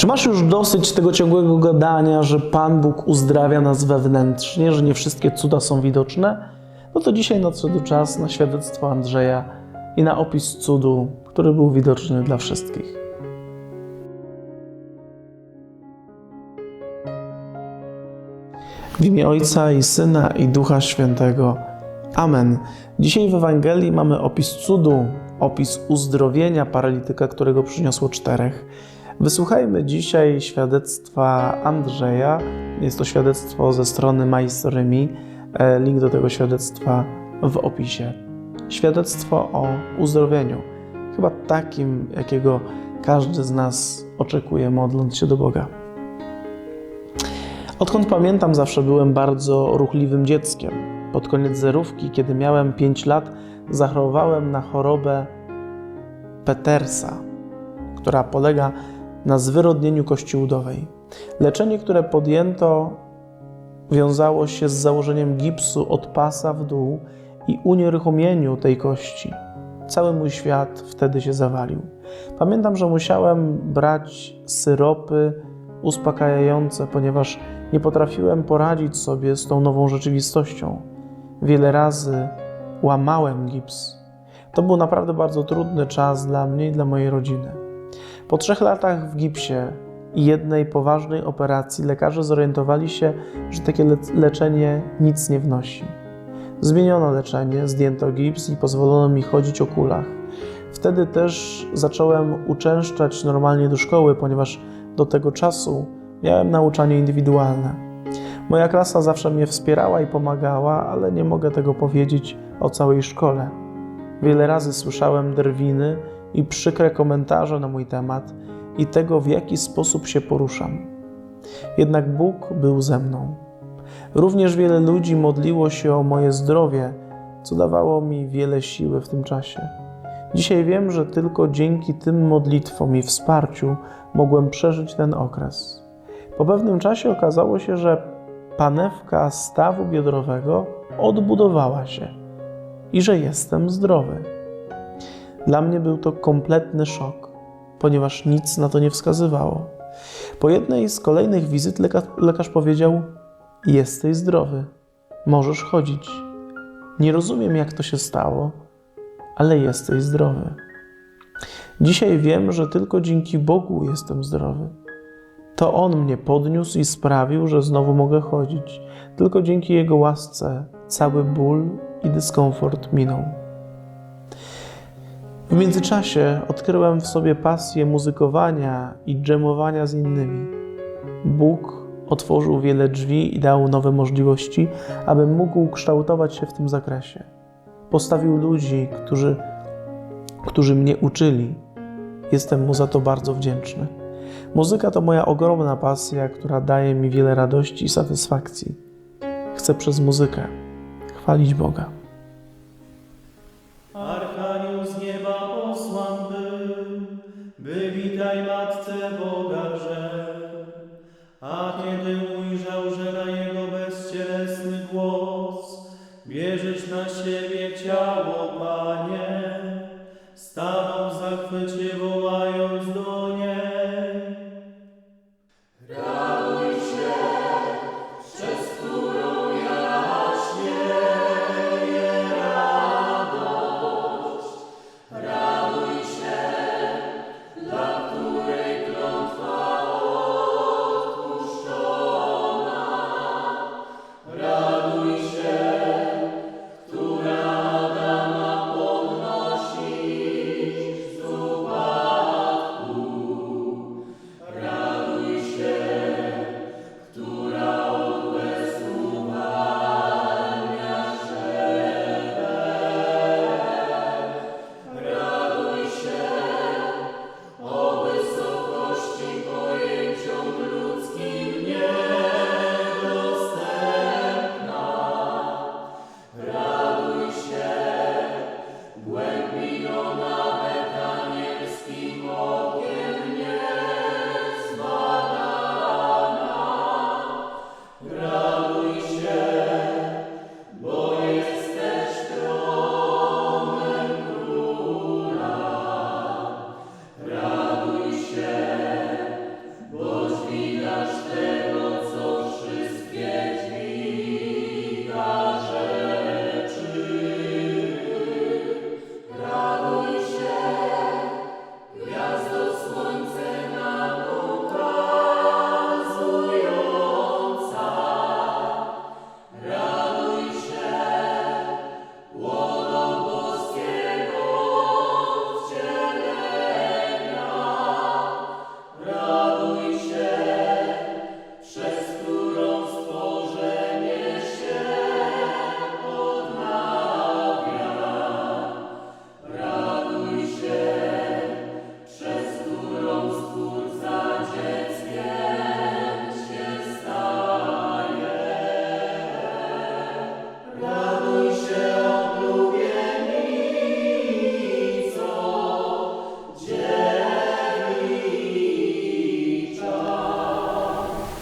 Czy masz już dosyć tego ciągłego gadania, że Pan Bóg uzdrawia nas wewnętrznie, że nie wszystkie cuda są widoczne? No to dzisiaj nadszedł czas na świadectwo Andrzeja i na opis cudu, który był widoczny dla wszystkich. W imię Ojca i Syna i Ducha Świętego. Amen. Dzisiaj w Ewangelii mamy opis cudu, opis uzdrowienia paralityka, którego przyniosło czterech. Wysłuchajmy dzisiaj świadectwa Andrzeja. Jest to świadectwo ze strony Majstorymi. E, Link do tego świadectwa w opisie. Świadectwo o uzdrowieniu. Chyba takim, jakiego każdy z nas oczekuje, modląc się do Boga. Odkąd pamiętam, zawsze byłem bardzo ruchliwym dzieckiem. Pod koniec zerówki, kiedy miałem 5 lat, zachorowałem na chorobę Petersa, która polega na zwyrodnieniu kości udowej. Leczenie, które podjęto, wiązało się z założeniem gipsu od pasa w dół i unieruchomieniu tej kości. Cały mój świat wtedy się zawalił. Pamiętam, że musiałem brać syropy uspokajające, ponieważ nie potrafiłem poradzić sobie z tą nową rzeczywistością. Wiele razy łamałem gips. To był naprawdę bardzo trudny czas dla mnie i dla mojej rodziny. Po trzech latach w gipsie i jednej poważnej operacji lekarze zorientowali się, że takie le leczenie nic nie wnosi. Zmieniono leczenie, zdjęto gips i pozwolono mi chodzić o kulach. Wtedy też zacząłem uczęszczać normalnie do szkoły, ponieważ do tego czasu miałem nauczanie indywidualne. Moja klasa zawsze mnie wspierała i pomagała, ale nie mogę tego powiedzieć o całej szkole. Wiele razy słyszałem drwiny i przykre komentarze na mój temat i tego, w jaki sposób się poruszam. Jednak Bóg był ze mną. Również wiele ludzi modliło się o moje zdrowie, co dawało mi wiele siły w tym czasie. Dzisiaj wiem, że tylko dzięki tym modlitwom i wsparciu mogłem przeżyć ten okres. Po pewnym czasie okazało się, że panewka stawu biodrowego odbudowała się i że jestem zdrowy. Dla mnie był to kompletny szok, ponieważ nic na to nie wskazywało. Po jednej z kolejnych wizyt lekarz, powiedział: Jesteś zdrowy, możesz chodzić. Nie rozumiem, jak to się stało, ale jesteś zdrowy. Dzisiaj wiem, że tylko dzięki Bogu jestem zdrowy. To On mnie podniósł i sprawił, że znowu mogę chodzić. Tylko dzięki Jego łasce cały ból i dyskomfort minął. W międzyczasie odkryłem w sobie pasję muzykowania i dżemowania z innymi. Bóg otworzył wiele drzwi i dał nowe możliwości, abym mógł kształtować się w tym zakresie. Postawił ludzi, którzy, którzy mnie uczyli. Jestem mu za to bardzo wdzięczny. Muzyka to moja ogromna pasja, która daje mi wiele radości i satysfakcji. Chcę przez muzykę chwalić Boga. Witaj Matce Boga rzekł. A kiedy ujrzał, że na jego bezcielesny głos bierzesz na siebie ciało, Panie, stanął w zachwycie